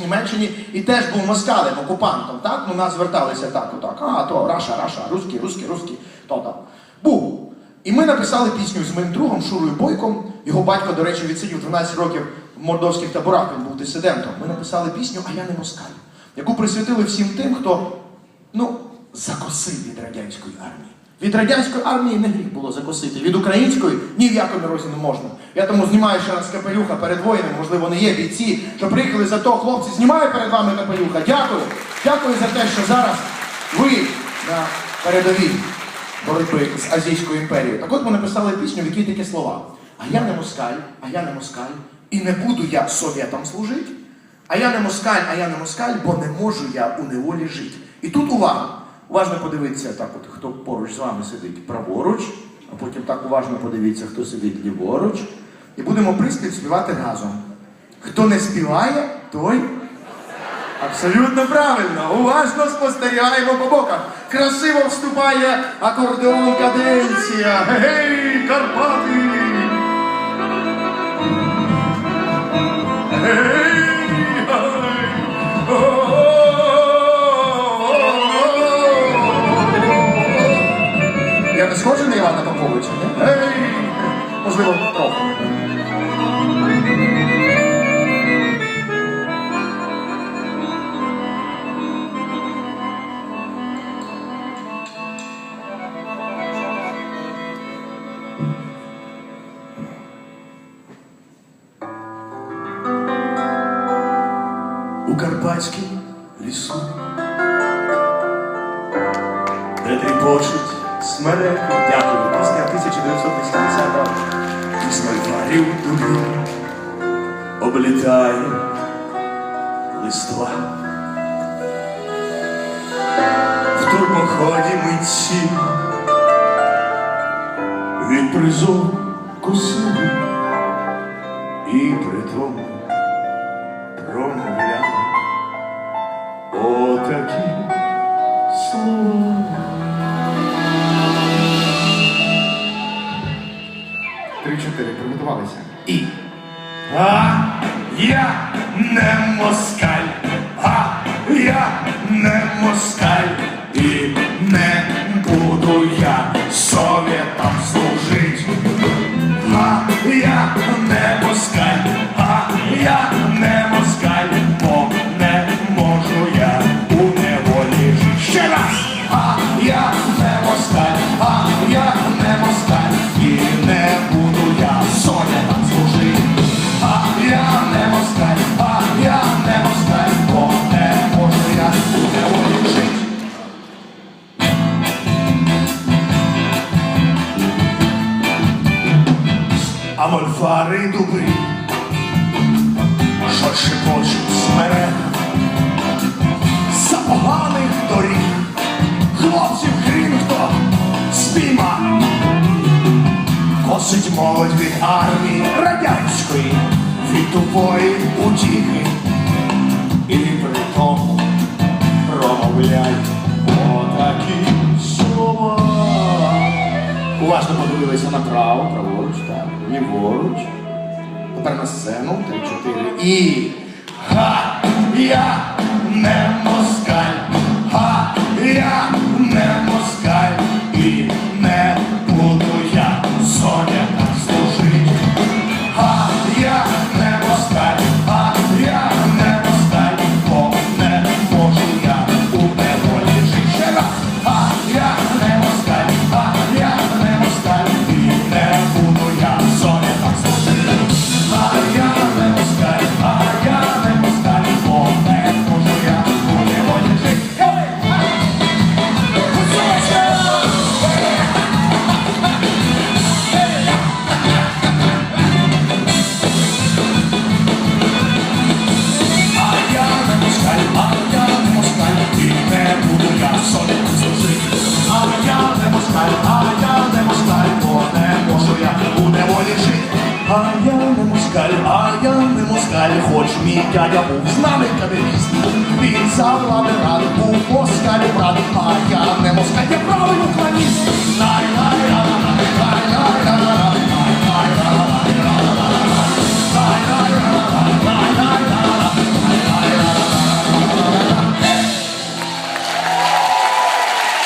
Німеччині і теж був москалем, окупантом. Так? Ну, нас зверталися так, отак. А, то Раша, Раша, русський, русський, русський, то там. Був. І ми написали пісню з моїм другом Шурою Бойком. Його батько, до речі, відсидів 12 років в мордовських таборах, він був дисидентом. Ми написали пісню А я не москаль, яку присвятили всім тим, хто ну, закосив від радянської армії. Від радянської армії не гріх було закосити. Від української ні в якому розі не можна. Я тому знімаю ще раз капелюха перед воїнами, можливо, не є бійці, що приїхали за то, хлопці, знімаю перед вами капелюха. Дякую. Дякую за те, що зараз ви на передовій боротьби з Азійською імперією. Так от ми написали пісню, в якій такі слова. А я не москаль, а я не москаль, і не буду я совєтам служити. А я не москаль, а я не москаль, бо не можу я у неволі жити. І тут увага. Уважно подивіться так, от, хто поруч з вами сидить праворуч, а потім так уважно подивіться, хто сидить ліворуч. І будемо приспів співати разом. Хто не співає, той. Абсолютно правильно. Уважно спостерігаємо по бокам. Красиво вступає акордеон каденція. Гей, Карпати! Гей, на Івана Поповича, не? Гей! Можливо, трохи. у Карпатській лісу, де тріпочуть смереки. Дякую, пісня 1980 року. І смальфарів дубі облітає листва. В турбоході митці від призову косили і при тому промовляли отакі Три-чотири, приготувалися. І. А я не москаль, а я не москаль, а мольфари дуби, що шепочуть смерек, за поганих доріг, хлопців хрін хто спійма, косить молодь від армії радянської, від тупої утіхи, і при тому промовляють отакі слова. Уважно подивилися направо, праворуч, так, ліворуч. Тепер на сцену, три-чотири. І. Ха! Я не москаль! Дядя був знаний кадеїст. Він влади рад, був москаль брат, а я не москаль, я правий уклоніст. лай